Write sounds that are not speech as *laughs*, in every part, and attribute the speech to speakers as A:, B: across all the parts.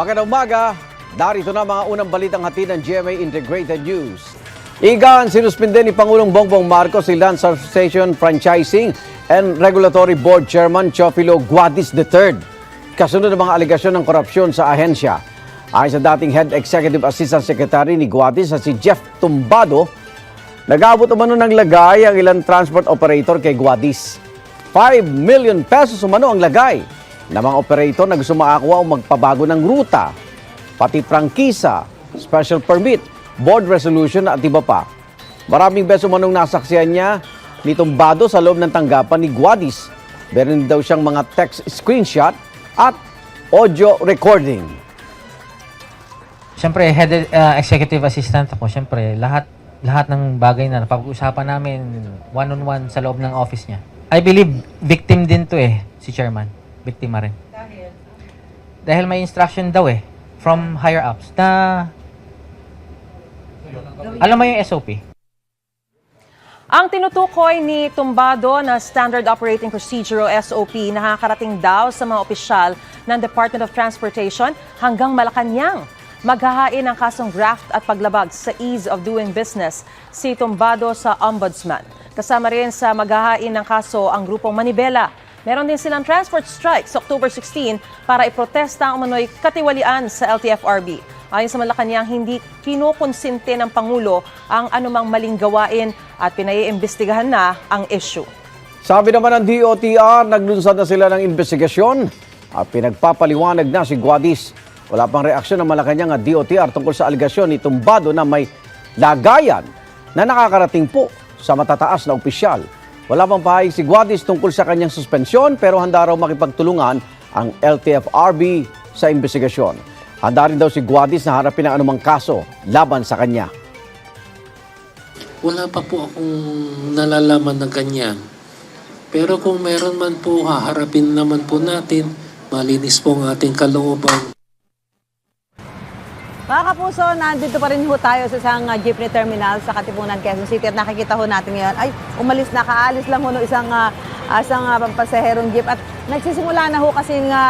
A: Magandang umaga. Darito na mga unang balitang hatid ng GMA Integrated News. Igan, sinuspinde ni Pangulong Bongbong Marcos si Land Association Franchising and Regulatory Board Chairman Chofilo Guadis III. Kasunod ng mga aligasyon ng korupsyon sa ahensya. Ayon sa dating Head Executive Assistant Secretary ni Guadis na si Jeff Tumbado, nag-abot umano ng lagay ang ilang transport operator kay Guadis. 5 million pesos umano ang lagay ng mga operator na gusto makakuha o magpabago ng ruta, pati prangkisa, special permit, board resolution at iba pa. Maraming beso manong nasaksiyan niya ni Tumbado sa loob ng tanggapan ni Guadis. Meron daw siyang mga text screenshot at audio recording.
B: Siyempre, head uh, executive assistant ako. Siyempre, lahat lahat ng bagay na napag-usapan namin one-on-one sa loob ng office niya. I believe victim din to eh, si chairman. Biktima rin. Dahil? Dahil may instruction daw eh, from higher ups na alam mo yung SOP?
C: Ang tinutukoy ni Tumbado na Standard Operating Procedure o SOP nakakarating daw sa mga opisyal ng Department of Transportation hanggang Malacanang. Maghahain ng kasong graft at paglabag sa ease of doing business si Tumbado sa Ombudsman. Kasama rin sa maghahain ng kaso ang grupong Manibela. Meron din silang transport strike sa October 16 para iprotesta ang umano'y katiwalian sa LTFRB. Ayon sa Malacanang, hindi kinukonsinte ng Pangulo ang anumang maling gawain at pinaiimbestigahan na ang issue.
A: Sabi naman ng DOTR, naglunsad na sila ng investigasyon at pinagpapaliwanag na si Guadis. Wala pang reaksyon ng Malacanang at DOTR tungkol sa aligasyon ni Tumbado na may lagayan na nakakarating po sa matataas na opisyal. Wala pang pahayag si Guadis tungkol sa kanyang suspensyon pero handa raw makipagtulungan ang LTFRB sa investigasyon. Handa rin daw si Guadis na harapin ang anumang kaso laban sa kanya.
D: Wala pa po akong nalalaman ng ganyan. Pero kung meron man po, haharapin naman po natin. Malinis po ang ating kalooban.
E: Mga kapuso, nandito pa rin ho tayo sa isang uh, jeepney terminal sa Katipunan, Quezon City at nakikita ho natin ngayon, ay umalis na, kaalis lang ho no isang, uh, isang uh, pampasaherong jeep at nagsisimula na ho kasi nga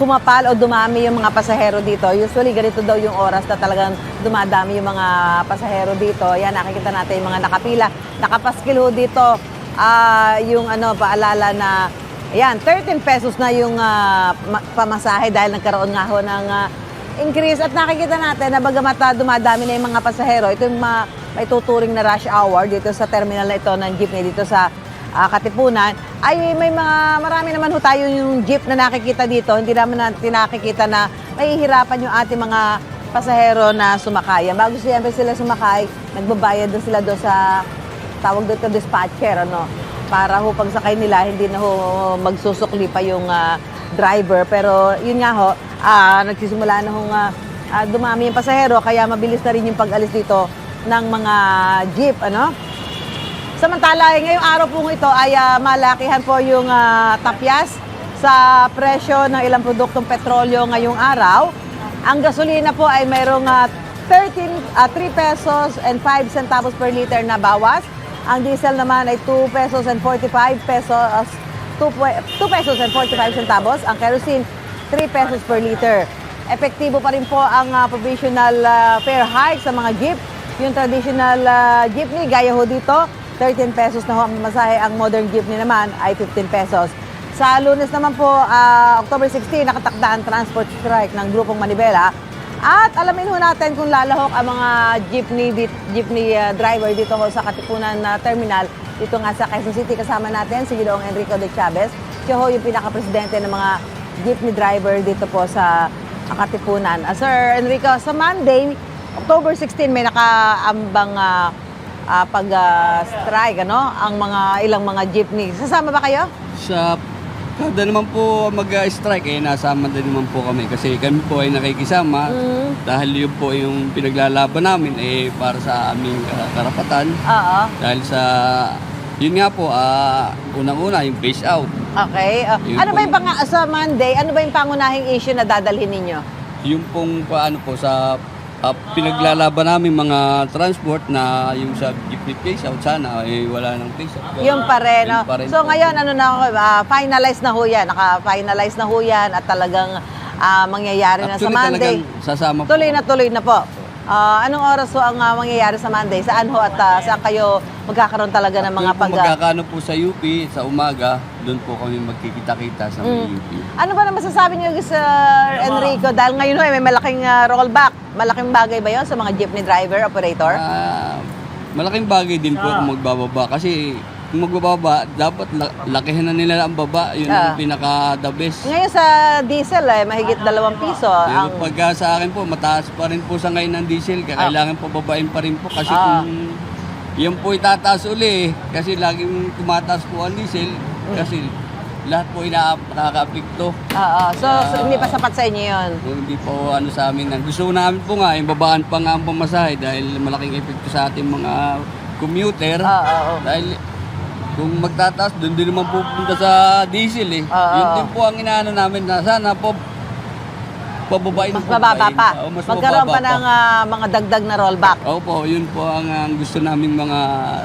E: kumapal o dumami yung mga pasahero dito. Usually, ganito daw yung oras na talagang dumadami yung mga pasahero dito. Yan, nakikita natin yung mga nakapila. Nakapaskil ho dito ah, yung ano, paalala na Ayan, 13 pesos na yung ah, ma- pamasahe dahil nagkaroon nga ho ng ah, increase. At nakikita natin na bagamat ah, dumadami na yung mga pasahero, ito yung ma- may tuturing na rush hour dito sa terminal na ito ng jeepney dito sa ah, Katipunan, ay may mga, marami naman ho tayo yung jeep na nakikita dito. Hindi naman natin nakikita na mahihirapan yung ating mga pasahero na sumakay. Bago siyempre sila sumakay, nagbabayad doon sila doon sa tawag dito dispatcher, ano, para ho pagsakay nila, hindi na ho magsusukli pa yung ah, driver. Pero yun nga ho, ah, nagsisimula na ho nga ah, dumami yung pasahero, kaya mabilis na rin yung pag-alis dito ng mga jeep, ano. Samantala, eh, ngayong araw po ito ay ah, malakihan po yung ah, tapyas sa presyo ng ilang produktong petrolyo ngayong araw. Ang gasolina po ay mayroong ah, 13, ah, 3 pesos and 5 centavos per liter na bawas. Ang diesel naman ay 2 pesos and 45 pesos 2, pwe- 2 pesos and 45 centavos. Ang kerosene 3 pesos per liter. Epektibo pa rin po ang ah, provisional ah, fare hike sa mga jeep. Yung traditional ah, jeepney, gaya ho dito, 13 pesos na ho ang masahe. Ang modern jeepney naman ay 15 pesos. Sa lunes naman po, ah, October 16, nakatakda ang transport strike ng grupong Manibela. At alamin ho natin kung lalahok ang mga jeepney, jeepney ah, driver dito ho sa Katipunan na terminal. Dito nga sa Quezon City, kasama natin si Ginoong Enrico de Chavez. Siya ho yung pinaka-presidente ng mga jeepney driver dito po sa Katipunan. Ah, Sir Enrico, sa Monday, October 16, may nakaambang ah, ah, pag-strike, ano? Ang mga ilang mga jeepney. Sasama ba kayo?
F: Sa kada naman po mag-strike, eh, nasama din naman po kami. Kasi kami po ay nakikisama dahil yun po yung pinaglalaban namin eh, para sa aming ah, karapatan.
E: Oo.
F: Dahil sa, yun nga po, ah, unang-una, yung phase out.
E: Okay. Ah,
F: Yun
E: ano
F: po
E: ba yung
F: yun.
E: pang- sa Monday, ano ba yung pangunahing issue na dadalhin ninyo?
F: Yung pong paano po sa ah, pinaglalaban namin mga transport na yung sa jeepney phase out, sana eh, wala nang phase out.
E: Yung pa rin. No?
F: pa rin
E: so
F: po.
E: ngayon, ano na, ah, finalize na ho yan. Naka-finalize na ho yan at talagang ah, mangyayari na sa
F: Actually,
E: Monday.
F: talagang sasama po.
E: Tuloy na tuloy na po. Ah, anong oras po ang ah, mangyayari sa Monday? Saan ho at ah, saan kayo magkakaroon talaga ng mga pag...
F: magkakano po sa UP, sa umaga, doon po kami magkikita-kita sa
E: Mm.
F: UP.
E: Ano ba naman masasabi niyo, Sir Enrico? Dahil ngayon ho, eh, may malaking ah, rollback. Malaking bagay ba yon sa mga jeepney driver, operator?
F: Ah, malaking bagay din po kung magbababa kasi kung magbababa, dapat la- lakihan na nila ang baba. Yun
E: Ah.
F: ang pinaka-the best.
E: Ngayon sa diesel, eh, mahigit dalawang piso.
F: Pero
E: Ang,
F: pagka sa akin po, mataas pa rin po sa ngayon ng diesel. Kaya kailangan pababain pa rin po kasi
E: Ah.
F: kung yan po itataas uli. Kasi laging tumataas po ang diesel. Kasi lahat po ina nakaka-apekto.
E: Oo, so, so hindi pa sapat sa inyo yun.
F: Kung hindi po ano sa amin. Gusto namin po nga, yung babaan pa nga ang pamasahe dahil malaking epekto sa ating mga commuter.
E: Oo, oo.
F: Dahil kung magtataas, doon din naman pupunta sa diesel eh.
E: Oo.
F: Yun din po ang inaano namin na sana po pababain
E: Mas
F: po
E: mababa pa.
F: Oo, mas
E: Magkaroon pa ng ah, mga dagdag na rollback.
F: Opo, yun po ang, ang gusto naming mga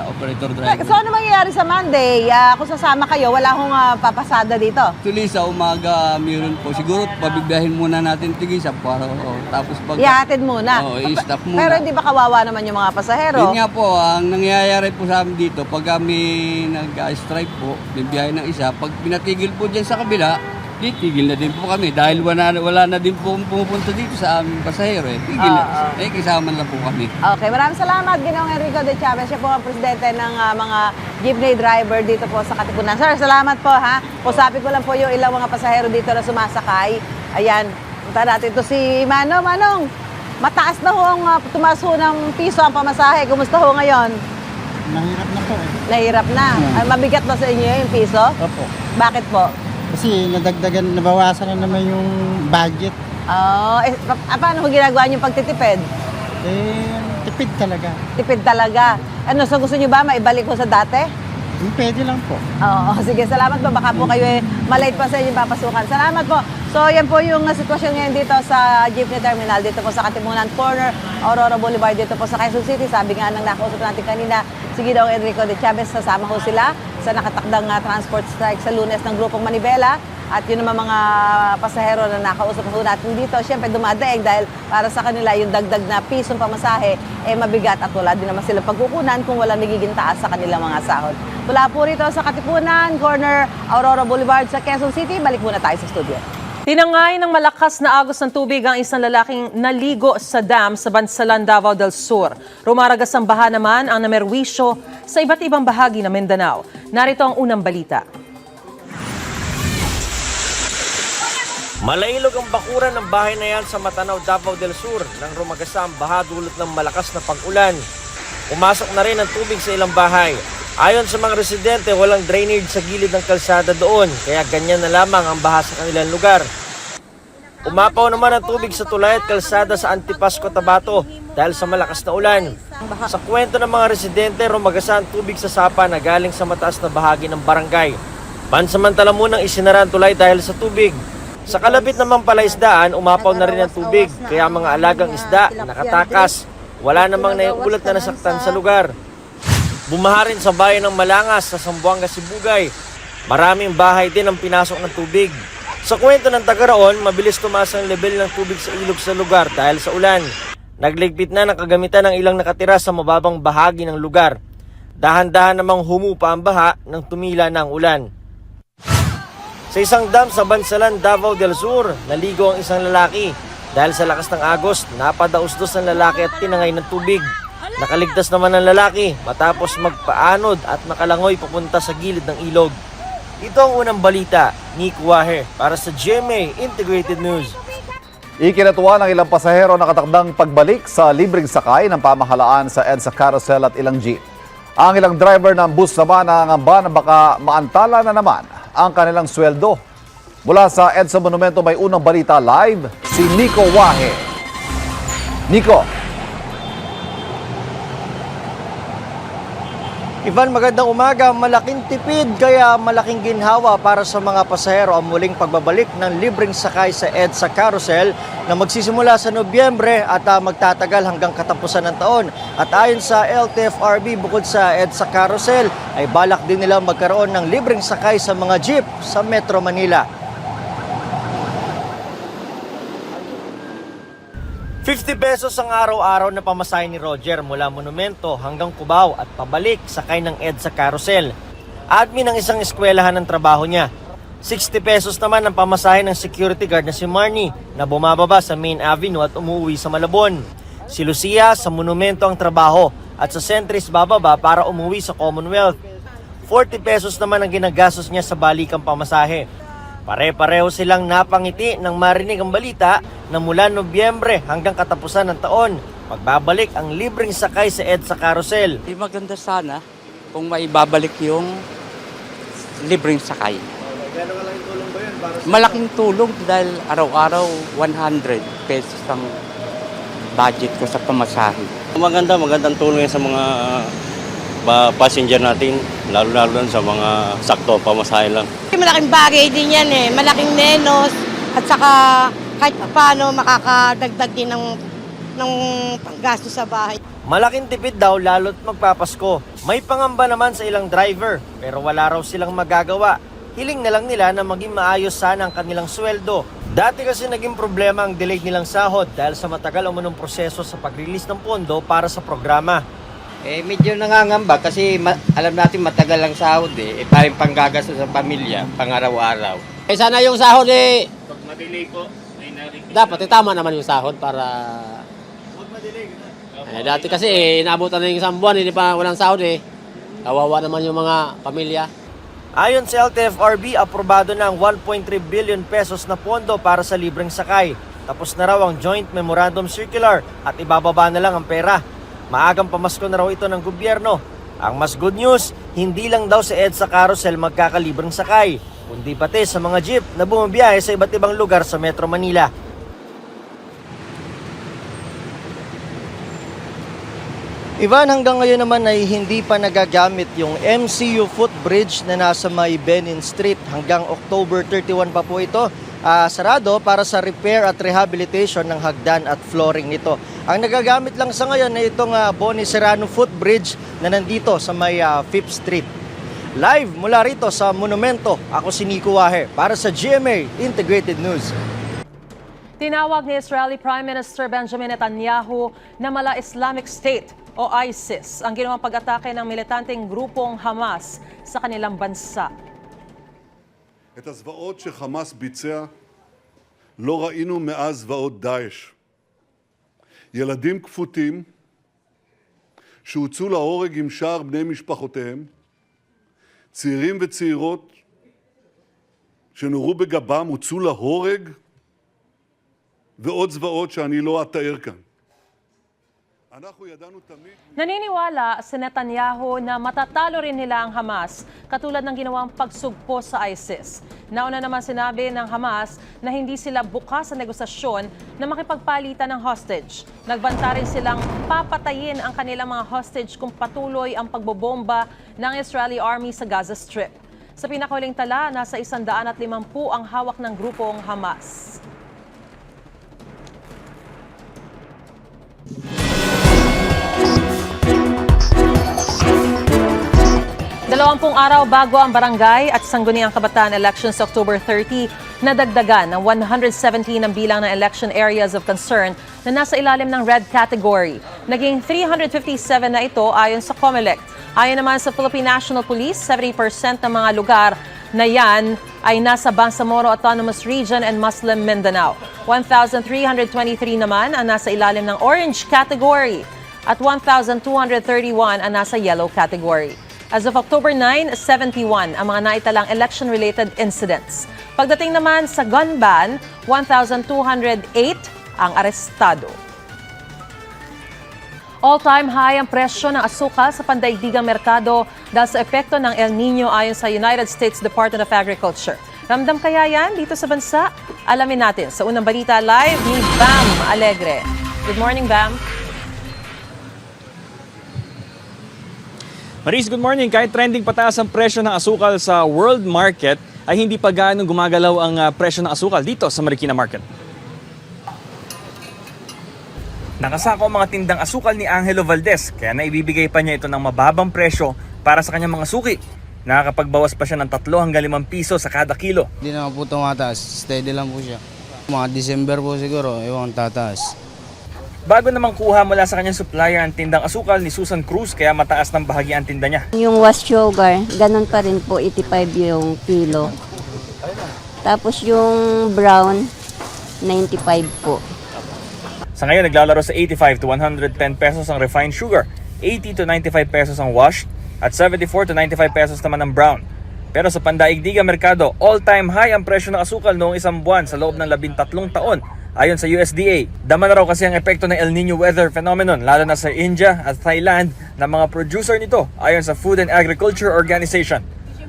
F: operator driver.
E: So ano mangyayari sa Monday? Ah, kung sasama kayo, wala akong ah, papasada dito.
F: Actually, sa umaga, meron po. Siguro, pabibiyahin muna natin tigisa para oh, tapos pag...
E: Ihatid muna.
F: Oo, i-stop muna.
E: Pero hindi ba kawawa naman yung mga pasahero?
F: Yun nga po, ang nangyayari po sa amin dito, pag kami nag-strike po, bibiyahe ng isa, pag pinatigil po dyan sa kabila, di tigil na din po kami dahil wala, wala na din po pumupunta dito sa aming pasahero eh. Tigil
E: Oo.
F: na. Eh, kasama na po kami.
E: Okay, maraming salamat Ginoong Enrico de Chavez. Siya po ang presidente ng ah, mga jeepney driver dito po sa Katipunan. Sir, salamat po ha. Usapin ko lang po yung ilang mga pasahero dito na sumasakay. Ayan, punta natin to si Manong. Manong, mataas na ho ang ah, tumaas ho ng piso ang pamasahe. Kumusta ho ngayon?
G: Mahirap na po eh.
E: Nahirap na. Ah, mabigat ba sa inyo yung piso?
G: Opo.
E: Bakit po?
G: Kasi nadagdagan, nabawasan na naman yung budget.
E: Oh, eh, pa- ah, paano ko ginagawa yung pagtitipid?
G: Eh, tipid talaga.
E: Tipid talaga. Ano, so gusto nyo ba maibalik ko sa dati?
G: Yung pwede lang po.
E: Oo, *laughs* sige, salamat po. Baka po kayo eh, malate pa sa inyong papasukan. Salamat po. So, yan po yung uh, sitwasyon ngayon dito sa Jeepney Terminal, dito po sa Katimunan Corner, Aurora Boulevard, dito po sa Quezon City. Sabi nga ng nakausap natin kanina, si Ginoong Enrico de Chavez, sasama ho sila sa nakatakdang uh, transport strike sa lunes ng Grupong Manibela. At yun naman mga pasahero na nakausap po natin dito, syempre dumadaig dahil para sa kanila yung dagdag na pisong pamasahe, eh mabigat at wala din naman sila pagkukunan kung wala nagiging taas sa kanilang mga sahod. Mula po rito sa Katipunan, corner Aurora Boulevard sa Quezon City, balik muna tayo sa studio.
C: Tinangay ng malakas na agos ng tubig ang isang lalaking naligo sa dam sa Bansalan, Davao del Sur. Rumaragas ang baha naman ang namerwisyo sa iba't ibang bahagi ng Mindanao. Narito ang unang balita.
H: Malailog ang bakuran ng bahay na yan sa Matanaw, Davao del Sur nang rumagasa ang baha dulot ng malakas na pag-ulan. Pumasok na rin ang tubig sa ilang bahay. Ayon sa mga residente, walang drainage sa gilid ng kalsada doon, kaya ganyan na lamang ang baha sa kanilang lugar. Umapaw naman ang tubig sa tulay at kalsada sa Antipas, Cotabato dahil sa malakas na ulan. Sa kwento ng mga residente, rumagasa ang tubig sa sapa na galing sa mataas na bahagi ng barangay. Pansamantala munang isinara ang tulay dahil sa tubig. Sa kalapit namang palaisdaan, umapaw na rin ang tubig, kaya mga alagang isda nakatakas. Wala namang naiulat na nasaktan sa lugar. Bumaha rin sa bayan ng Malangas sa Sambuanga, Sibugay. Maraming bahay din ang pinasok ng tubig. Sa kwento ng taga-roon, mabilis tumaas ang level ng tubig sa ilog sa lugar dahil sa ulan. Nagligpit na ng kagamitan ng ilang nakatira sa mababang bahagi ng lugar. Dahan-dahan namang humupa ang baha nang tumila ng ulan. Sa isang dam sa Bansalan, Davao del Sur, naligo ang isang lalaki. Dahil sa lakas ng agos, napadausdos ang lalaki at tinangay ng tubig. Nakaligtas naman ang lalaki matapos magpaanod at nakalangoy papunta sa gilid ng ilog. Ito ang unang balita, Nick Waher, para sa GMA Integrated News.
I: Ikinatuwa ng ilang pasahero na katakdang pagbalik sa libreng sakay ng pamahalaan sa EDSA Carousel at ilang jeep. Ang ilang driver ng bus naman nangangamba na baka maantala na naman ang kanilang sweldo. Mula sa EDSA Monumento may unang balita live, si Nico Wahe. Nico,
H: Ivan, magandang umaga. Malaking tipid kaya malaking ginhawa para sa mga pasahero ang muling pagbabalik ng libreng sakay sa EDSA Carousel na magsisimula sa Nobyembre at ah, magtatagal hanggang katapusan ng taon. At ayon sa LTFRB, bukod sa EDSA Carousel, ay balak din nilang magkaroon ng libreng sakay sa mga jeep sa Metro Manila. 50 pesos ang araw-araw na pamasahe ni Roger mula Monumento hanggang Cubao at pabalik sakay ng EDSA Carousel. Admin ng isang eskwelahan ng trabaho niya. 60 pesos naman ang pamasahe ng security guard na si Marnie na bumababa sa Main Avenue at umuwi sa Malabon. Si Lucia sa Monumento ang trabaho at sa Centris bababa para umuwi sa Commonwealth. 40 pesos naman ang ginagastos niya sa balikang pamasahe. Pare-pareho silang napangiti nang marinig ang balita na mula Nobyembre hanggang katapusan ng taon, magbabalik ang libreng sakay sa EDSA Carousel.
J: Di maganda sana kung maibabalik yung libreng sakay. Malaking tulong dahil araw-araw 100 pesos ang budget ko sa pamasahe.
K: Maganda, magandang tulong yan sa mga pa- passenger natin, lalo-lalo sa mga sakto pamasahe lang.
L: Malaking bagay din yan eh. Malaking nenos at saka kahit paano makakadagdag din ng, ng panggasto sa bahay.
H: Malaking tipid daw lalo't magpapasko. May pangamba naman sa ilang driver pero wala raw silang magagawa. Hiling na lang nila na maging maayos sana ang kanilang sweldo. Dati kasi naging problema ang delayed nilang sahod dahil sa matagal umunong proseso sa pag-release ng pondo para sa programa.
K: Eh, medyo nangangamba kasi ma- alam natin matagal ang sahod eh. Eh, parang panggagastos sa pamilya, pangaraw-araw.
M: Eh sana yung sahod eh... Pag madelay po, Dapat eh, tama naman yung sahod para... Eh, dati kasi eh, inaabutan na yung isang buwan, hindi pa walang sahod eh. Kawawa naman yung mga pamilya.
H: Ayon sa LTFRB, aprobado na ang 1.3 billion pesos na pondo para sa libreng sakay. Tapos na raw ang Joint Memorandum Circular at ibababa na lang ang pera. Maagang pamasko na raw ito ng gobyerno. Ang mas good news, hindi lang daw sa EDSA Carousel magkakalibreng sakay, kundi pati sa mga jeep na bumabiyahe sa iba't ibang lugar sa Metro Manila.
N: Ivan, hanggang ngayon naman ay hindi pa nagagamit yung MCU footbridge na nasa may Benin Street. Hanggang October 31 pa po ito. Ah, sarado para sa repair at rehabilitation ng hagdan at flooring nito. Ang nagagamit lang sa ngayon ay itong ah, Boni Serrano footbridge na nandito sa may ah, 5th Street. Live mula rito sa Monumento, ako si Nico Wahe para sa GMA Integrated News.
C: Tinawag ni Israeli Prime Minister Benjamin Netanyahu na mala Islamic State o ISIS ang ginawang pag-atake ng militanteng grupong Hamas sa kanilang bansa.
O: את הזוועות שחמאס ביצע לא ראינו מאז זוועות דאעש. ילדים כפותים שהוצאו להורג עם שאר בני משפחותיהם, צעירים וצעירות שנורו בגבם, הוצאו להורג, ועוד זוועות שאני לא אתאר כאן.
C: Naniniwala si Netanyahu na matatalo rin nila ang Hamas katulad ng ginawang pagsugpo sa ISIS. Nauna naman sinabi ng Hamas na hindi sila bukas sa negosasyon na makipagpalitan ng hostage. Nagbanta rin silang papatayin ang kanilang mga hostage kung patuloy ang pagbobomba ng Israeli Army sa Gaza Strip. Sa pinakahuling tala, nasa 150 ang hawak ng grupong Hamas. Dalawampung araw bago ang barangay at sangguniang kabataan elections October 30, nadagdagan ng 117 ang bilang ng election areas of concern na nasa ilalim ng red category. Naging 357 na ito ayon sa COMELEC. Ayon naman sa Philippine National Police, 70% ng mga lugar na yan ay nasa Bangsamoro Autonomous Region and Muslim Mindanao. 1,323 naman ang nasa ilalim ng orange category at 1,231 ang nasa yellow category. As of October 9, 71 ang mga naitalang election-related incidents. Pagdating naman sa gun ban, 1,208 ang arestado. All-time high ang presyo ng asukal sa pandaigdigang merkado dahil sa epekto ng El Nino ayon sa United States Department of Agriculture. Ramdam kaya yan dito sa bansa? Alamin natin sa unang balita live ni Bam Alegre. Good morning, Bam.
P: Maris, good morning. Kahit trending pataas ang presyo ng asukal sa world market, ay hindi pa gaano gumagalaw ang ah, presyo ng asukal dito sa Marikina Market. Nakasako ang mga tindang asukal ni Angelo Valdez, kaya naibibigay pa niya ito ng mababang presyo para sa kanyang mga suki. Nakakapagbawas pa siya ng 3 hanggang 5 piso sa kada kilo.
G: Hindi naman po tumataas. Steady lang po siya. Mga December po siguro, ewan tataas.
P: Bago namang kuha mula sa kanyang supplier ang tindang asukal ni Susan Cruz kaya mataas ng bahagi ang tinda niya.
Q: Yung was sugar, ganun pa rin po, 85 yung kilo. Tapos yung brown, 95 po.
P: Sa ngayon, naglalaro sa 85 to 110 pesos ang refined sugar, 80 to 95 pesos ang washed, at 74 to 95 pesos naman ang brown. Pero sa pandaigdigang merkado, all-time high ang presyo ng asukal noong isang buwan sa loob ng labintatlong taon ayon sa USDA. Dama na raw kasi ang epekto ng El Nino weather phenomenon lalo na sa India at Thailand na mga producer nito ayon sa Food and Agriculture Organization.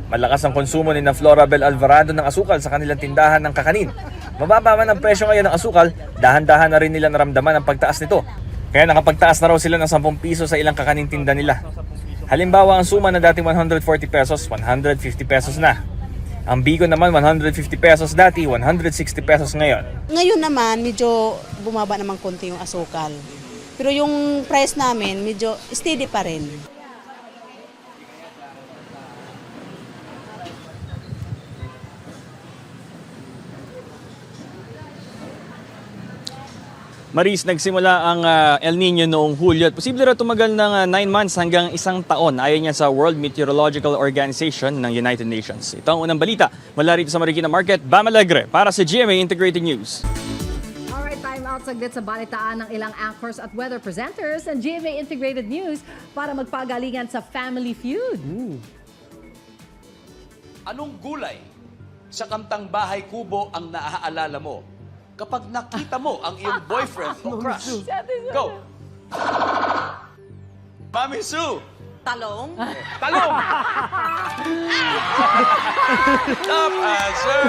P: Malakas ang konsumo ni na Florabel Alvarado ng asukal sa kanilang tindahan ng kakanin. Mababa man ang presyo ngayon ng asukal, dahan-dahan na rin nila naramdaman ang pagtaas nito. Kaya nakapagtaas na raw sila ng 10 piso sa ilang kakanin tinda nila. Halimbawa, ang suma na dating 140 pesos, 150 pesos na. Ang bigo naman 150 pesos dati, 160 pesos ngayon.
R: Ngayon naman, medyo bumaba naman konti yung asukal. Pero yung price namin, medyo steady pa rin.
P: Maris, nagsimula ang ah, El Nino noong Hulyo at posible raw tumagal ng 9 months hanggang isang taon ayon yan sa World Meteorological Organization ng United Nations. Ito ang unang balita mula rito sa Marikina Market, Bam Alegre para sa GMA Integrated News.
S: Alright, time out saglit sa balitaan ng ilang anchors at weather presenters ng GMA Integrated News para magpagalingan sa Family Feud.
T: Anong gulay sa Kamtang Bahay Kubo ang naaalala mo kapag nakita mo ang iyong boyfriend o crush? Go! Mami Sue!
R: Talong?
T: Talong! *laughs* Top answer!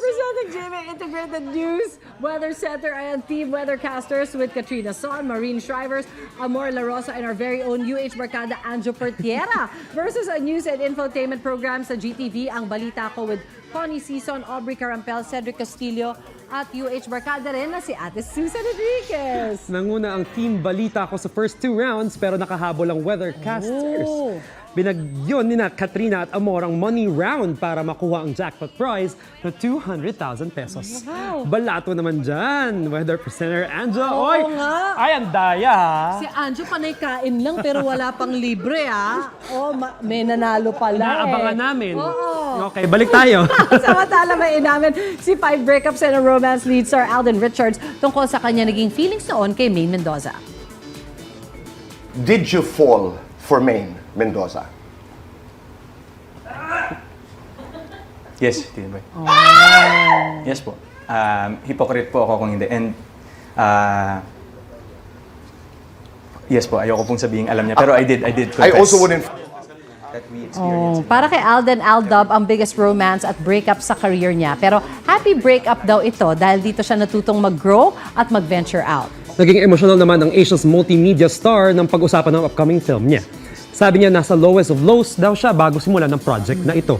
S: Representing GMA Integrated News, Weather Center and team weathercasters with Katrina Son, Marine Shrivers, Amor La Rosa, and our very own UH Barkada Anjo Pertiera *laughs* versus a news and infotainment program sa GTV, Ang Balita Ko with Connie Season, Aubrey Carampel, Cedric Castillo, at UH Barkada rin na si Ate Susan Enriquez.
U: Nanguna ang team balita ko sa first two rounds pero nakahabol ang weathercasters.
S: Oh.
U: Binagyon ni na Katrina at Amor ang money round para makuha ang jackpot prize na 200,000 pesos.
S: Wow.
U: Balato naman dyan, weather presenter Angela.
S: Oo
U: Oy,
S: nga.
U: ay, ang daya ha.
S: Si Anjo panay kain lang pero wala pang libre ah. Oh, ma- may nanalo pala eh.
U: Naabangan namin.
S: Oo.
U: Okay, balik tayo. *laughs*
S: Samantala may inamin si Five Breakups and a Romance lead star Alden Richards tungkol sa kanya naging feelings noon kay Maine Mendoza.
V: Did you fall for Maine Mendoza? *laughs*
W: Yes, Tito Boy. Yes po. Um, hypocrite po ako kung hindi. And, uh, yes po, ayoko pong sabihin alam niya. Pero I did, I did confess.
V: I also wouldn't.
W: That we experienced.
S: Oh, para kay Alden Aldub, ang biggest romance at breakup sa career niya. Pero happy breakup daw ito dahil dito siya natutong mag-grow at mag-venture out.
U: Naging emotional naman ang Asia's multimedia star ng pag-usapan ng upcoming film niya. Sabi niya nasa lowest of lows daw siya bago simulan ng project na ito.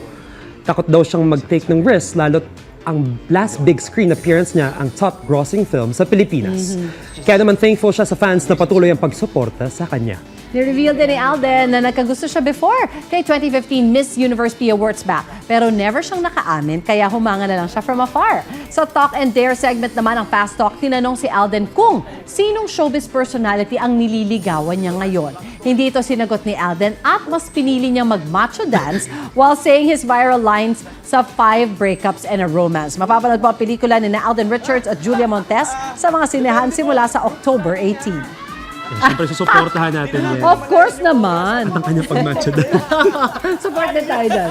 U: Takot daw siyang mag-take ng risk lalo't ang last big screen appearance niya ang top grossing film sa Pilipinas. Kaya naman thankful siya sa fans na patuloy ang pagsuporta sa kanya.
S: Ni-reveal din ni Alden na nagkagusto siya before kay 2015 Miss Universe P Awards back. Pero never siyang nakaamin kaya humanga na lang siya from afar. Sa Talk and Dare segment naman ng Fast Talk, tinanong si Alden kung sinong showbiz personality ang nililigawan niya ngayon. Hindi ito sinagot ni Alden at mas pinili niyang mag-macho dance while saying his viral lines sa Five Breakups and a Romance. Mapapanood po ang pelikula ni na Alden Richards at Julia Montes sa mga sinehan simula sa October 18.
U: Siyempre, susuportahan natin yan.
S: Of course naman.
U: At ang kanyang pag-matcha *laughs*
S: Support din tayo dyan.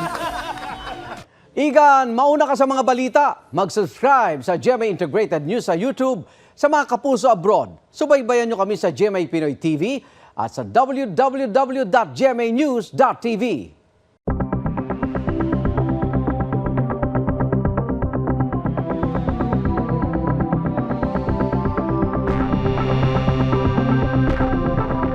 A: Igan, mauna ka sa mga balita. Mag-subscribe sa GMA Integrated News sa YouTube. Sa mga kapuso abroad, subaybayan nyo kami sa GMA Pinoy TV at sa www.gmanews.tv.